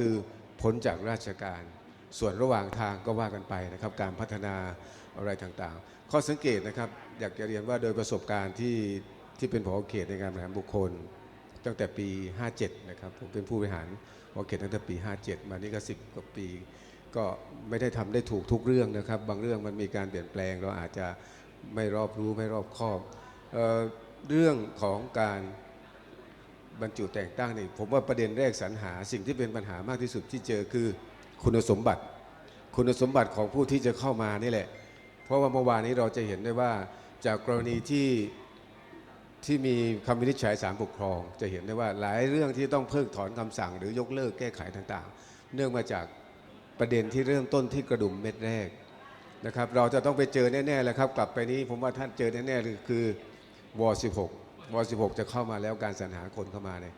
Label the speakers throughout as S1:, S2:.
S1: คือพ้นจากราชการ ส่วนระหว่างทางก็ว่ากันไปนะครับ การพัฒนาอะไรต่างๆ ข้อสังเกตนะครับ อยากจะเรียนว่าโดยประสบการณ์ที่ที่เป็นผอเขตในการบริหารบุคคล ตั้งแต่ปี 57 นะครับ ผมเป็นผู้บริหารผอเขตตั้งแต่ปี 57 มานี่ก็ 10 กว่าปี ก็ไม่ได้ทำได้ถูกทุกเรื่องนะครับ บางเรื่องมันมีการเปลี่ยนแปลงเราอาจจะไม่รอบรู้ไม่รอบคอบเออเรื่องของการ บรรจุแต่งตั้งนี่ผมว่าประเด็นแรกสรรหาสิ่งที่เป็นปัญหามากที่สุดที่เจอคือคุณสมบัติ คุณสมบัติของผู้ที่จะเข้ามานี่แหละ เพราะว่าเมื่อวานนี้เราจะเห็นได้ว่าจากกรณีที่ที่มีคำวินิจฉัยศาลปกครอง จะเห็นได้ว่าหลายเรื่องที่ต้องเพิกถอนคำสั่ง หรือยกเลิกแก้ไขต่างๆ เนื่องมาจากประเด็นที่เริ่มต้นที่กระดุมเม็ดแรกนะครับ เราจะต้องไปเจอแน่ๆแล้วครับ กลับไปนี้ผมว่าท่านเจอแน่ๆคือว16 ว16 จะเข้ามาแล้วการสรรหาคนเข้ามาเนี่ย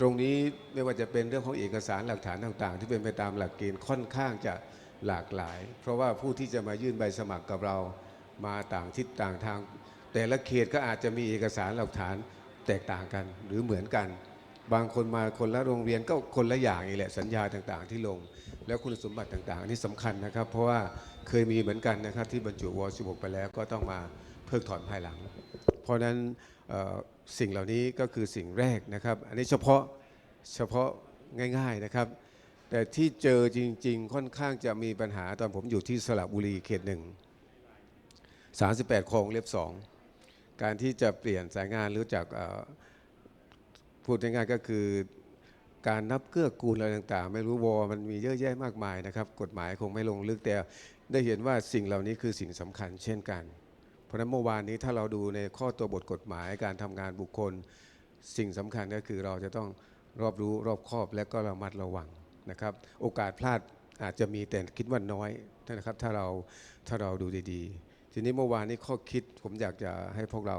S1: ตรงนี้ไม่ว่าจะเป็นเรื่องของเอกสารหลักฐานต่าง ๆ ที่เป็นไปตามหลักเกณฑ์ค่อนข้างจะหลากหลาย เพราะว่าผู้ที่จะมายื่นใบสมัครกับเรามาต่างทิศต่างทาง แต่ละเขตก็อาจจะมีเอกสารหลักฐานแตกต่างกันหรือเหมือนกัน บางคนมาคนละโรงเรียนก็คนละอย่างนี่แหละสัญญาต่างๆ ที่ลง แล้วคุณสมบัติต่างๆอันนี่สำคัญนะครับ เพราะว่าเคยมีเหมือนกันนะครับที่บรรจุวอ16ไปแล้วก็ต้องมาเพิกถอนภายหลัง ราะนั้นสิ่งเหล่านี้ก็คือสิ่งแรกนะครับ อันนี้เฉพาะเฉพาะง่าย ๆนะครับ แต่ที่เจอจริง ๆ ค่อนข้างจะมีปัญหาตอนผมอยู่ที่สระบุรีเขตหนึ่ง38คลองเล็บสองการที่จะเปลี่ยนสายงานหรือจากพูดง่ายๆก็คือการนับเกื้อกูลอะไรต่างๆ ไม่รู้วอมันมีเยอะแยะมากมายนะครับ กฎหมายคงไม่ลงลึกแต่ได้เห็นว่าสิ่งเหล่านี้คือสิ่งสำคัญเช่นกัน เพราะนั้นเมื่อวานนี้ถ้าเราดูในข้อตัวบทกฎหมายการทำงานบุคคล สิ่งสำคัญก็คือเราจะต้องรอบรู้รอบคอบและก็ระมัดระวังนะครับ โอกาสพลาดอาจจะมีแต่คิดว่าน้อยนะครับ ถ้าเราถ้าเราดูดีๆ ทีนี้เมื่อวานนี้ข้อคิดผมอยากจะให้พวกเรา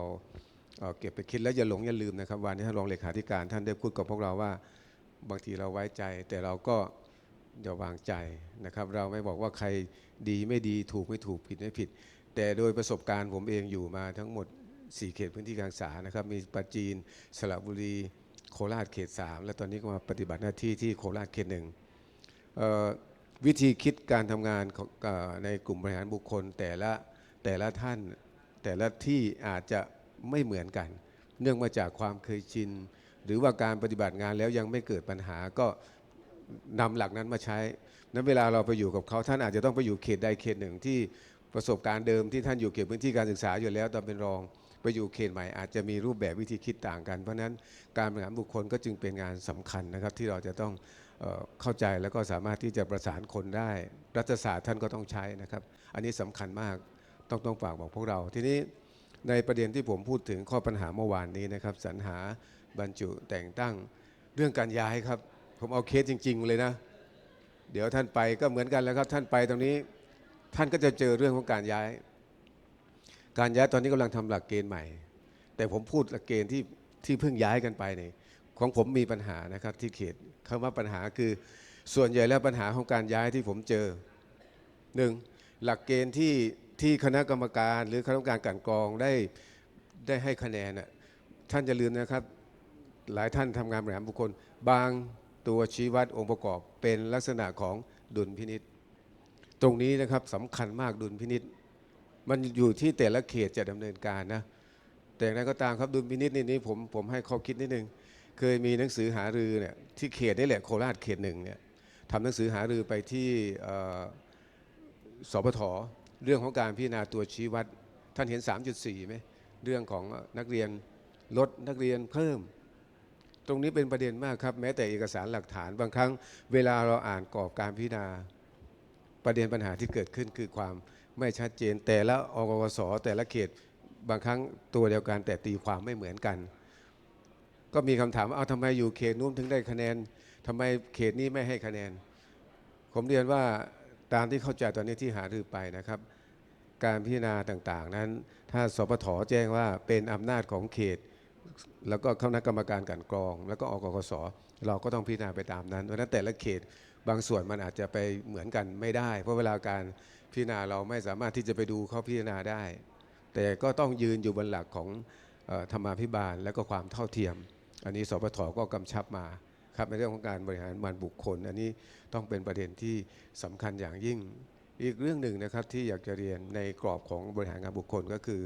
S1: เอ่อเก็บไปคิดและอย่าหลงอย่าลืมนะครับวันนี้ท่านรองเลขาธิการท่านได้พูดกับพวกเราว่าบางทีเราไว้ใจ แต่เราก็อย่าวางใจนะครับ เราไม่บอกว่าใครดีไม่ดีถูกไม่ถูกผิดไม่ผิด แต่โดยประสบการณ์ผมเองอยู่มาทั้งหมด 4 เขตพื้นที่การศึกษานะครับ มีปราจีน สระบุรี โคราชเขต 3 และตอนนี้ก็มาปฏิบัติหน้าที่ที่โคราชเขตหนึ่งวิธีคิดการทำงานของในกลุ่มบริหารบุคคลแต่ละแต่ละท่านแต่ละที่อาจจะไม่เหมือนกัน เนื่องมาจากความเคยชิน หรือว่าการปฏิบัติงานแล้วยังไม่เกิดปัญหาก็นำหลักนั้นมาใช้ นั้นเวลาเราไปอยู่กับเขาท่านอาจจะต้องไปอยู่เขตใดเขตหนึ่งที่ ประสบการณ์เดิมที่ท่านอยู่เขตพื้นที่การศึกษาอยู่แล้วตอนเป็นรอง ไปอยู่เขตใหม่อาจจะมีรูปแบบวิธีคิดต่างกัน เพราะนั้นการบริหารบุคคลก็จึงเป็นงานสำคัญนะครับที่เราจะต้องเออเข้าใจแล้วก็สามารถที่จะประสานคนได้ รัฐศาสตร์ท่านก็ต้องใช้นะครับ อันนี้สำคัญมากต้องต้องฝากบอกพวกเราทีนี้ในประเด็นที่ผมพูดถึงข้อปัญหาเมื่อวานนี้นะครับสรรหาบรรจุแต่งตั้งเรื่องการย้ายครับ ผมเอาเคสจริง ๆ เลยนะ เดี๋ยวท่านไปก็เหมือนกันแล้วครับท่านไปตรงนี้ ท่านก็จะเจอเรื่องของการย้าย การย้ายตอนนี้กำลังทำหลักเกณฑ์ใหม่ แต่ผมพูดหลักเกณฑ์ที่ที่เพิ่งย้ายกันไปเนี่ยของผมมีปัญหานะครับที่เขตคำว่าปัญหาคือส่วนใหญ่แล้วปัญหาของการย้ายที่ผมเจอหนึ่งหลักเกณฑ์ที่ที่คณะกรรมการ หรือคณะกรรมการกลันกรองได้ได้ให้คะแนนน่ะท่านจะลืมนะครับหลายท่านทำงานบริหารบุคคล บางตัวชี้วัดองค์ประกอบเป็นลักษณะของดุลพินิษ ตรงนี้นะครับสำคัญมากดุลพินิษมันอยู่ที่แต่ละเขตจะดำเนินการนะแต่อย่างไรก็ตามครับดุลพินิษนี่นี่ผมผมให้ข้อคิดนิดนึงเคยมีหนังสือหารือเนี่ยที่เขตนี่แหละโคราชเขตหนึ่งเนี่ยทำหนังสือหารือไปที่สปทเรื่องของการพิจารณาตัวชี้วัด ท่านเห็น 3.4ไหมเรื่องของนักเรียนลดนักเรียนเพิ่ม ตรงนี้เป็นประเด็นมากครับ แม้แต่เอกสารหลักฐานบางครั้ง เวลาเราอ่านกรอบการพิจารณา ประเด็นปัญหาที่เกิดขึ้นคือความไม่ชัดเจน แต่ละอกวสแต่ละเขตบางครั้งตัวเดียวกันแต่ตีความไม่เหมือนกัน ก็มีคำถามว่าเอาทำไมอยู่เขตนู้นถึงได้คะแนนทำไมเขตนี้ไม่ให้คะแนน ผมเรียนว่าตามที่เข้าใจตอนนี้ที่หารือไปนะครับ การพิจารณาต่างๆ นั้น ถ้าสปทแจ้งว่าเป็นอำนาจของเขต แล้วก็คณะกรรมการกลันกรอง แล้วก็อกกสเราก็ต้องพิจารณาไปตามนั้นเพราะนั้นแต่ละเขต บางส่วนมันอาจจะไปเหมือนกันไม่ได้ เพราะเวลาการพิจารณาเราไม่สามารถที่จะไปดูเขาพิจารณาได้ แต่ก็ต้องยืนอยู่บนหลักของออธรรมาภิบาลและก็ความเท่าเทียม อันนี้สปทก็กำชับมาครับในเรื่องของการบริหารมันบุคคล อันนี้ต้องเป็นประเด็นที่สำคัญอย่างยิ่ง อีกเรื่องหนึ่งนะครับที่อยากจะเรียนในกรอบของบริหารงานบุคคลก็คือ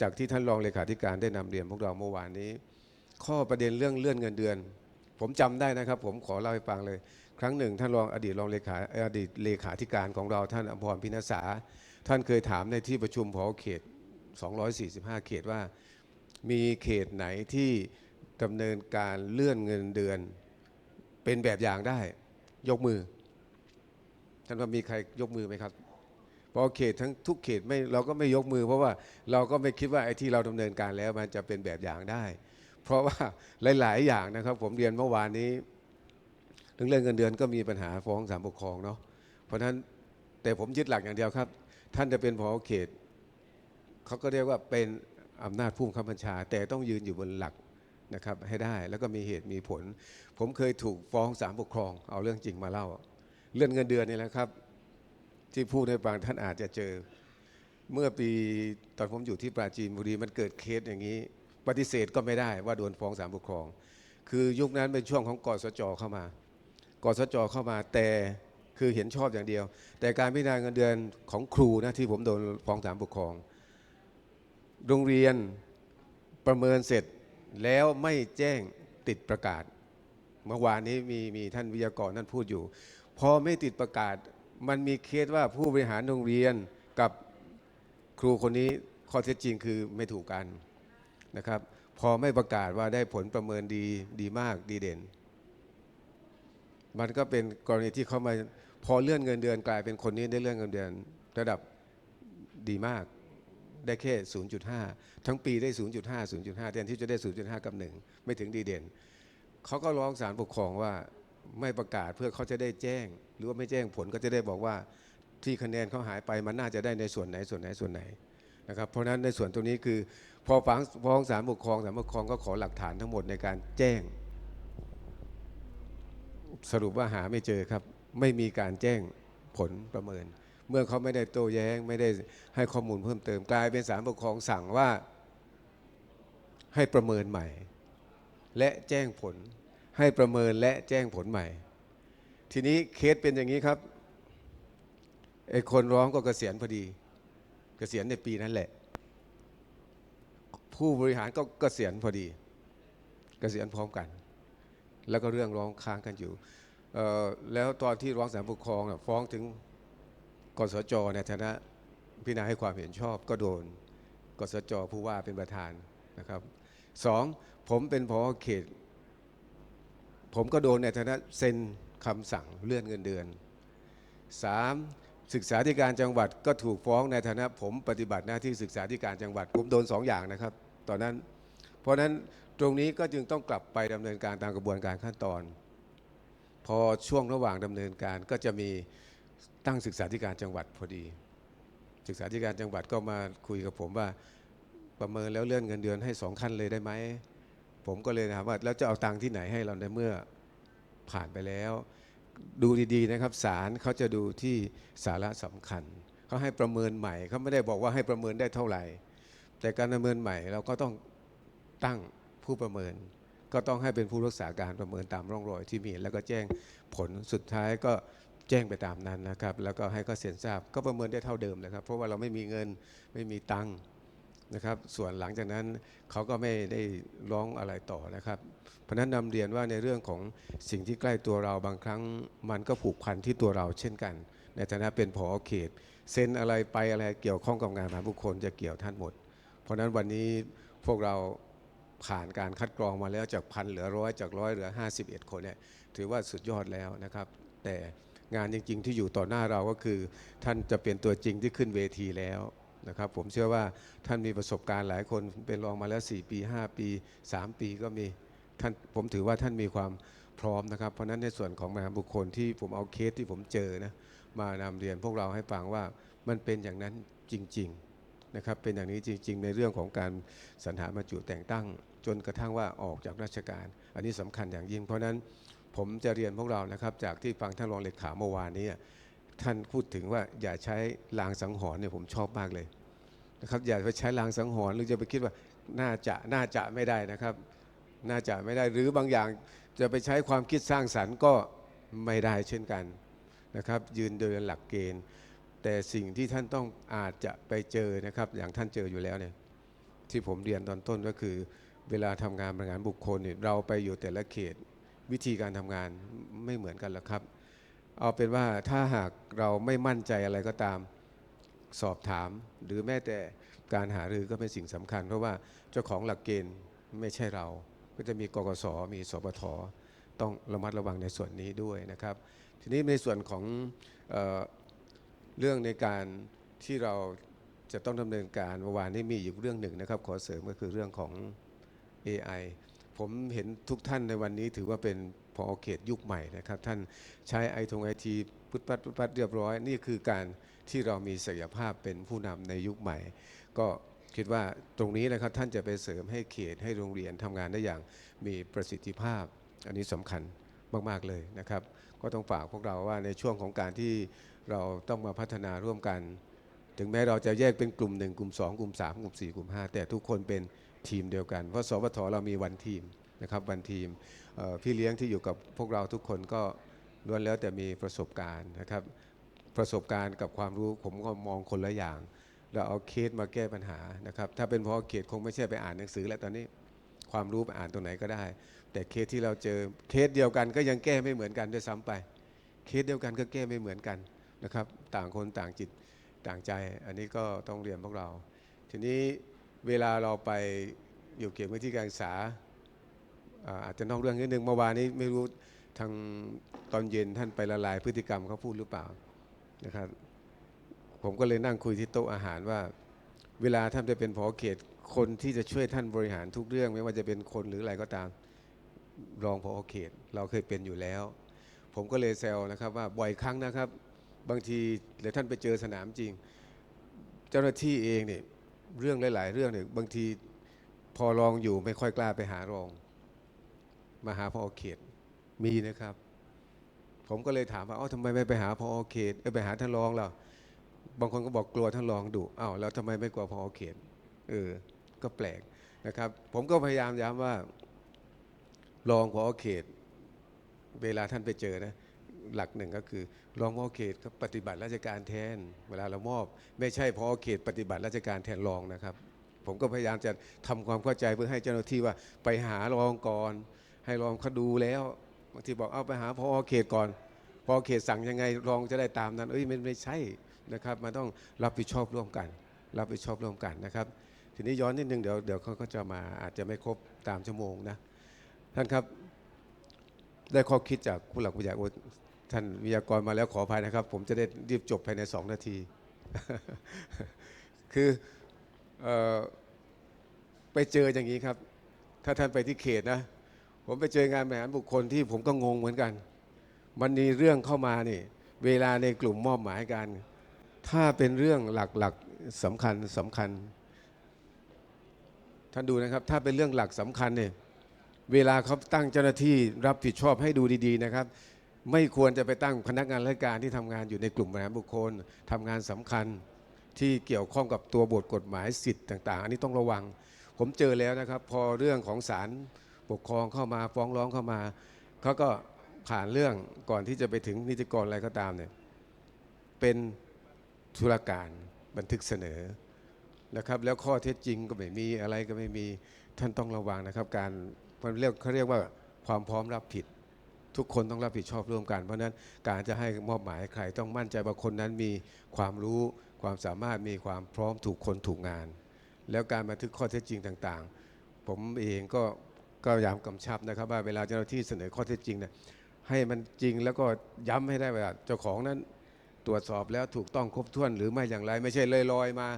S1: จากที่ท่านรองเลขาธิการได้นำเรียนพวกเราเมื่อวานนี้ ข้อประเด็นเรื่องเลื่อนเงินเดือน ผมจำได้นะครับ ผมขอเล่าให้ฟังเลย ครั้งหนึ่งท่านรองอดีตรองเลขาอดีตเลขาธิการของเราท่านอภรพินาศาท่านเคยถามในที่ประชุมพอเขต 245 เขตว่า มีเขตไหนที่ดำเนินการเลื่อนเงินเดือนเป็นแบบอย่างได้ ยกมือ ท่านว่ามีใครยกมือไหมครับพอเขตทั้งทุกเขตไม่เราก็ไม่ยกมือ เพราะว่าเราก็ไม่คิดว่าไอ้ที่เราดำเนินการแล้วมันจะเป็นแบบอย่างได้ เพราะว่าหลาย ๆ อย่างนะครับ ผมเรียนเมื่อวานนี้ รื่องเรื่องเงินเดือนก็มีปัญหาฟ้องศาลปกครองเนาะเพราะฉะนั้นแต่ผมยึดหลักอย่างเดียวครับ ท่านจะเป็นพอเขตเขาก็เรียกว่าเป็นอำนาจผู้บังคับบัญชา แต่ต้องยืนอยู่บนหลักนะครับให้ได้แล้วก็มีเหตุมีผล ผมเคยถูกฟ้องศาลปกครอง เอาเรื่องจริงมาเล่า เรื่องเงินเดือนนี่แหละครับ ที่พูดให้ฟังท่านอาจจะเจอ เมื่อปีตอนผมอยู่ที่ปราจีนบุรีมันเกิดเคสอย่างนี้ ปฏิเสธก็ไม่ได้ว่าโดนฟ้องศาลปกครอง คือยุคนั้นเป็นช่วงของกสจเข้ามา กสจเข้ามาแต่คือเห็นชอบอย่างเดียว แต่การพิจารณาเงินเดือนของครูนะที่ผมโดนฟ้องศาลปกครอง โรงเรียนประเมินเสร็จแล้วไม่แจ้งติดประกาศ เมื่อวานนี้มีมีท่านวิทยากรท่านพูดอยู่ พอไม่ติดประกาศ มันมีเคสว่าผู้บริหารโรงเรียนกับครูคนนี้ข้อเท็จจริงคือไม่ถูกกันนะครับ พอไม่ประกาศว่าได้ผลประเมินดีดีมากดีเด่น มันก็เป็นกรณีที่เขามาพอเลื่อนเงินเดือนกลายเป็นคนนี้ได้เลื่อนเงินเดือนระดับดีมากได้แค่ 0.5 ทั้งปีได้ 0.5 0.5แทนที่จะได้ 0.5 กับ 1 ไม่ถึงดีเด่น เขาก็ร้องศาลปกครองว่าไม่ประกาศเพื่อเขาจะได้แจ้ง หรือว่าไม่แจ้งผลก็จะได้บอกว่าที่คะแนนเขาหายไปมันน่าจะได้ในส่วนไหนส่วนไหนส่วนไหนนะครับเพราะฉะนั้นในส่วนตรงนี้คือพอฟังฟ้องศาลปกครองศาลปกครองก็ขอหลักฐานทั้งหมดในการแจ้ง สรุปว่าหาไม่เจอครับ ไม่มีการแจ้งผลประเมิน เมื่อเขาไม่ได้โต้แย้งไม่ได้ให้ข้อมูลเพิ่มเติมกลายเป็นศาลปกครองสั่งว่าให้ประเมินใหม่ และแจ้งผล ให้ประเมินและแจ้งผลใหม่ ทีนี้เคสเป็นอย่างนี้ครับไอ้คนร้องก็เกษียณพอดีเกษียณในปีนั้นแหละ ผู้บริหารก็เกษียณพอดี เกษียณพร้อมกัน แล้วก็เรื่องร้องค้างกันอยู่ แล้วตอนที่ร้องศาลปกครองฟ้องถึงกสจในฐานะพิจารณาให้ความเห็นชอบก็โดนกสจผู้ว่าเป็นประธานนะครับสองผมเป็นพอเขต ผมก็โดนในฐานะเซ็นคำสั่งเลื่อนเงินเดือนสามศึกษาธิการจังหวัดก็ถูกฟ้องในฐานะผมปฏิบัติหน้าที่ศึกษาธิการจังหวัด ผมโดนสองอย่างนะครับ ตอนนั้น เพราะนั้น ตรงนี้ก็จึงต้องกลับไปดำเนินการตามกระบวนการขั้นตอน พอช่วงระหว่างดำเนินการก็จะมีตั้งศึกษาธิการจังหวัดพอดี ศึกษาธิการจังหวัดก็มาคุยกับผมว่าประเมินแล้วเลื่อนเงินเดือนให้สองขั้นเลยได้ไหมผมก็เลยถามว่าแล้วจะเอาตังค์ที่ไหนให้เราในเมื่อผ่านไปแล้ว ดูดีๆนะครับศาลเขาจะดูที่สาระสำคัญเขาให้ประเมินใหม่เขาไม่ได้บอกว่าให้ประเมินได้เท่าไหร่ แต่การประเมินใหม่เราก็ต้องตั้ง ผู้ประเมิน ก็ต้องให้เป็นผู้รักษาการประเมินตามร่องรอยที่มี แล้วก็แจ้งผลสุดท้ายก็แจ้งไปตามนั้นนะครับ แล้วก็ให้เขาเซ็นทราบ ก็ประเมินได้เท่าเดิมนะครับ เพราะว่าเราไม่มีเงินไม่มีตังค์นะครับ ส่วนหลังจากนั้นเขาก็ไม่ได้ร้องอะไรต่อนะครับ เพราะนั้นนำเรียนว่าในเรื่องของสิ่งที่ใกล้ตัวเราบางครั้ง มันก็ผูกพันที่ตัวเราเช่นกัน ในฐานะเป็นผอเขตเซ็นอะไรไปอะไรเกี่ยวข้องกับงานผ่านบุคคลจะเกี่ยวท่านหมด เพราะฉะนั้นวันนี้พวกเรา ผ่านการคัดกรองมาแล้วจากพันเหลือร้อยจากร้อยเหลือ 51 คนเนี่ยถือว่าสุดยอดแล้วนะครับ แต่งานจริง ๆ ที่อยู่ต่อหน้าเราก็คือ ท่านจะเป็นตัวจริงที่ขึ้นเวทีแล้วนะครับ ผมเชื่อว่าท่านมีประสบการณ์หลายคนเป็นรองมาแล้ว 4 ปี 5 ปี 3 ปีก็มีท่านผมถือว่าท่านมีความพร้อมนะครับ เพราะนั้นในส่วนของมหาบุคคลที่ผมเอาเคสที่ผมเจอนะมานำเรียนพวกเราให้ฟังว่ามันเป็นอย่างนั้นจริง ๆนะครับเป็นอย่างนี้จริง ๆ ในเรื่องของการสรรหาบรรจุแต่งตั้ง จนกระทั่งว่าออกจากราชการ อันนี้สำคัญอย่างยิ่ง เพราะฉะนั้นผมจะเรียนพวกเรานะครับ จากที่ฟังท่านรองเลขาเมื่อวานนี้ท่านพูดถึงว่าอย่าใช้ลางสังหรณ์เนี่ยผมชอบมากเลยนะครับอย่าไปใช้ลางสังหรณ์หรือจะไปคิดว่าน่าจะน่าจะไม่ได้นะครับ น่าจะไม่ได้หรือบางอย่างจะไปใช้ความคิดสร้างสรรค์ก็ไม่ได้เช่นกันนะครับ ยืนโดยหลักเกณฑ์ แต่สิ่งที่ท่านต้องอาจจะไปเจอนะครับ อย่างท่านเจออยู่แล้วเนี่ยที่ผมเรียนตอนต้นก็คือ เวลาทำงานบริหารบุคคลเนี่ยเราไปอยู่แต่ละเขตวิธีการทำงานไม่เหมือนกันหรอกครับ เอาเป็นว่าถ้าหากเราไม่มั่นใจอะไรก็ตามสอบถาม หรือแม้แต่การหารือก็เป็นสิ่งสำคัญ เพราะว่าเจ้าของหลักเกณฑ์ไม่ใช่เรา ก็จะมีกกสมีสปทต้องระมัดระวังในส่วนนี้ด้วยนะครับ ทีนี้ในส่วนของเออเรื่องในการที่เราจะต้องดำเนินการเมื่อวานนี้มีอีกเรื่องหนึ่งนะครับ ขอเสริมก็คือเรื่องของ AI ผมเห็นทุกท่านในวันนี้ถือว่าเป็นพอเขตยุคใหม่นะครับ ท่านใช้ไอทงไอทีพุทธปัดพุทธปัดเรียบร้อย นี่คือการที่เรามีศักยภาพเป็นผู้นำในยุคใหม่ ก็คิดว่าตรงนี้นะครับท่านจะไปเสริมให้เขตให้โรงเรียนทำงานได้อย่างมีประสิทธิภาพ อันนี้สำคัญมาก ๆ เลยนะครับ ก็ต้องฝากพวกเราว่าในช่วงของการที่เราต้องมาพัฒนาร่วมกัน ถึงแม้เราจะแยกเป็นกลุ่ม 1 กลุ่ม 2 กลุ่ม 3 กลุ่ม 4 กลุ่ม 5 แต่ทุกคนเป็น ทีมเดียวกันเพราะสวทเรามีวันทีมนะครับวันทีมพี่เลี้ยงที่อยู่กับพวกเราทุกคนก็ล้วนแล้วแต่มีประสบการณ์นะครับประสบการณ์กับความรู้ผมก็มองคนละอย่าง เราเอาเคสมาแก้ปัญหานะครับถ้าเป็นเพราะเขตคงไม่ใช่ไปอ่านหนังสือแล้วตอนนี้ความรู้ไปอ่านตรงไหนก็ได้ แต่เคสที่เราเจอเคสเดียวกันก็ยังแก้ไม่เหมือนกันด้วยซ้ำไป เคสเดียวกันก็แก้ไม่เหมือนกันนะครับ ต่างคนต่างจิตต่างใจ อันนี้ก็ต้องเรียนพวกเรา ทีนี้ เวลาเราไปอยู่เกี่ยวกับที่การศึกษาอาจจะนอกเรื่องนิดนึงเมื่อวานนี้ไม่รู้ทางตอนเย็นท่านไปละลายพฤติกรรมเขาพูดหรือเปล่านะครับผมก็เลยนั่งคุยที่โต๊ะอาหารว่า เวลาท่านไปเป็นผอเขตคนที่จะช่วยท่านบริหารทุกเรื่อง ไม่ว่าจะเป็นคนหรืออะไรก็ตามรองผอเขต เราเคยเป็นอยู่แล้ว ผมก็เลยแซวนะครับว่าบ่อยครั้งนะครับ บางทีเดี๋ยวท่านไปเจอสนามจริง เจ้าหน้าที่เองเนี่ย เรื่องหลาย ๆ เรื่องเนี่ยบางทีพอรองอยู่ไม่ค่อยกล้าไปหารอง มาหาพอเขตมีนะครับ ผมก็เลยถามว่าเอ้าทำไมไม่ไปหาพอเขตเอ้ยไปหาท่านรองล่ะบางคนก็บอกกลัวท่านรองดุอ้าวแล้วทำไมไม่กลัวพอเขตเออก็แปลกนะครับ ผมก็พยายามย้ำว่ารองพอเขต เวลาท่านไปเจอนะ หลักหนึ่งก็คือรองพอเขตก็ปฏิบัติราชการแทน เวลาเรามอบ ไม่ใช่พอเขตปฏิบัติราชการแทนรองนะครับ ผมก็พยายามจะทำความเข้าใจเพื่อให้เจ้าหน้าที่ว่าไปหารองก่อน ให้รองเขาดูแล้วบางทีบอกเอาไปหาพอเขตก่อนพอเขตสั่งยังไงรองจะได้ตามนั้น เอ้ยมันไม่ใช่นะครับมันต้องรับผิดชอบร่วมกัน รับผิดชอบร่วมกันนะครับ ทีนี้ย้อนนิดนึงเดี๋ยวเดี๋ยวเขาก็จะมาอาจจะไม่ครบตามชั่วโมงนะท่านครับได้ข้อคิดจากผู้หลักผู้ใหญ่ ท่านวิทยากรมาแล้วขออภัยนะครับ ผมจะได้รีบจบภายในสองนาที คือออไปเจออย่างนี้ครับ ถ้าท่านไปที่เขตนะ ผมไปเจองานบริหารบุคคลที่ผมก็งงเหมือนกัน มันมีเรื่องเข้ามานี่เวลาในกลุ่มมอบหมายกัน ถ้าเป็นเรื่องหลักๆสำคัญสำคัญ ท่านดูนะครับ ถ้าเป็นเรื่องหลักสำคัญเนี่ยเวลาเขาตั้งเจ้าหน้าที่รับผิดชอบให้ดูดี ๆ นะครับ ไม่ควรจะไปตั้งพนักงานราชการที่ทำงานอยู่ในกลุ่มบริหารบุคคลทำงานสำคัญที่เกี่ยวข้องกับตัวบทกฎหมายสิทธิ์ต่าง ๆ อันนี้ต้องระวัง ผมเจอแล้วนะครับ พอเรื่องของศาลปกครองเข้ามาฟ้องร้องเข้ามาเขาก็ผ่านเรื่องก่อนที่จะไปถึงนิติกรอะไรก็ตามเนี่ยเป็นธุรการบันทึกเสนอนะครับ แล้วข้อเท็จจริงก็ไม่มีอะไรก็ไม่มีท่านต้องระวังนะครับ การมันเรียกเขาเรียกว่าความพร้อมรับผิด ทุกคนต้องรับผิดชอบร่วมกัน เพราะนั้นการจะให้มอบหมายใครต้องมั่นใจว่าคนนั้นมีความรู้ความสามารถมีความพร้อมถูกคนถูกงาน แล้วการบันทึกข้อเท็จจริงต่างๆ ผมเองก็ก็ย้ำกำชับนะครับว่าเวลาเจ้าหน้าที่เสนอข้อเท็จจริงเนี่ยให้มันจริงแล้วก็ย้ำให้ได้ว่าเจ้าของนั้นตรวจสอบแล้วถูกต้องครบถ้วนหรือไม่อย่างไรไม่ใช่เลยลอยๆมา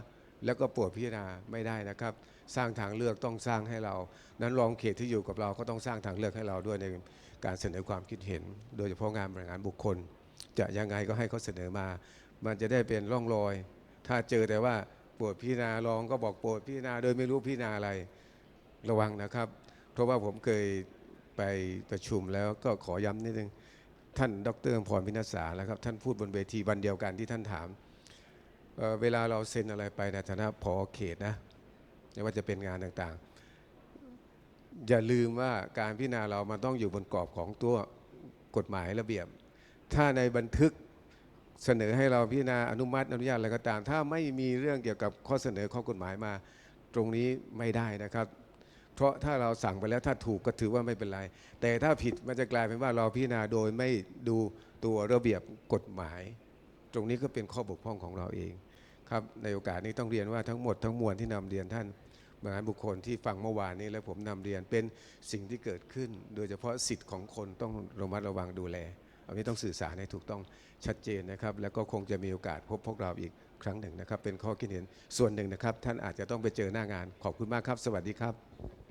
S1: แล้วก็ปวดพิจารณาไม่ได้นะครับ สร้างทางเลือกต้องสร้างให้เรา นั้นรองเขตที่อยู่กับเราก็ต้องสร้างทางเลือกให้เราด้วยในการเสนอความคิดเห็น โดยเฉพาะงานบริหารบุคคล จะยังไงก็ให้เขาเสนอมา มันจะได้เป็นร่องรอย ถ้าเจอแต่ว่าปวดพิจารณารองก็บอกปวดพิจารณาโดยไม่รู้พิจารณาอะไรระวังนะครับ เพราะว่าผมเคยไปประชุมแล้วก็ขอย้ำนิดนึงท่านดรพรพินัสสาแล้วครับท่านพูดบนเวทีวันเดียวกันที่ท่านถาม เเวลาเราเซ็นอะไรไปในฐานะผอเขตนะไม่ว่าจะเป็นงานต่างๆ อย่าลืมว่าการพิจารณาเรามันต้องอยู่บนกรอบของตัวกฎหมายระเบียบ ถ้าในบันทึกเสนอให้เราพิจารณาอนุมัติอนุญาตอะไรก็ตาม ถ้าไม่มีเรื่องเกี่ยวกับข้อเสนอข้อกฎหมายมาตรงนี้ไม่ได้นะครับ เพราะถ้าเราสั่งไปแล้วถ้าถูกก็ถือว่าไม่เป็นไร แต่ถ้าผิดมันจะกลายเป็นว่าเราพิจารณาโดยไม่ดูตัวระเบียบกฎหมาย ตรงนี้ก็เป็นข้อบกพร่องของเราเองครับในโอกาสนี้ต้องเรียนว่าทั้งหมดทั้งมวลที่นำเรียนท่านบริหารบุคคลที่ฟังเมื่อวานนี้และผมนำเรียนเป็นสิ่งที่เกิดขึ้น โดยเฉพาะสิทธิ์ของคนต้องระมัดระวังดูแลอันนี้ต้องสื่อสารให้ถูกต้องชัดเจนนะครับ แล้วก็คงจะมีโอกาสพบพวกเราอีกครั้งหนึ่งนะครับ เป็นข้อคิดเห็นส่วนหนึ่งนะครับ ท่านอาจจะต้องไปเจอหน้างานขอบคุณมากครับ สวัสดีครับ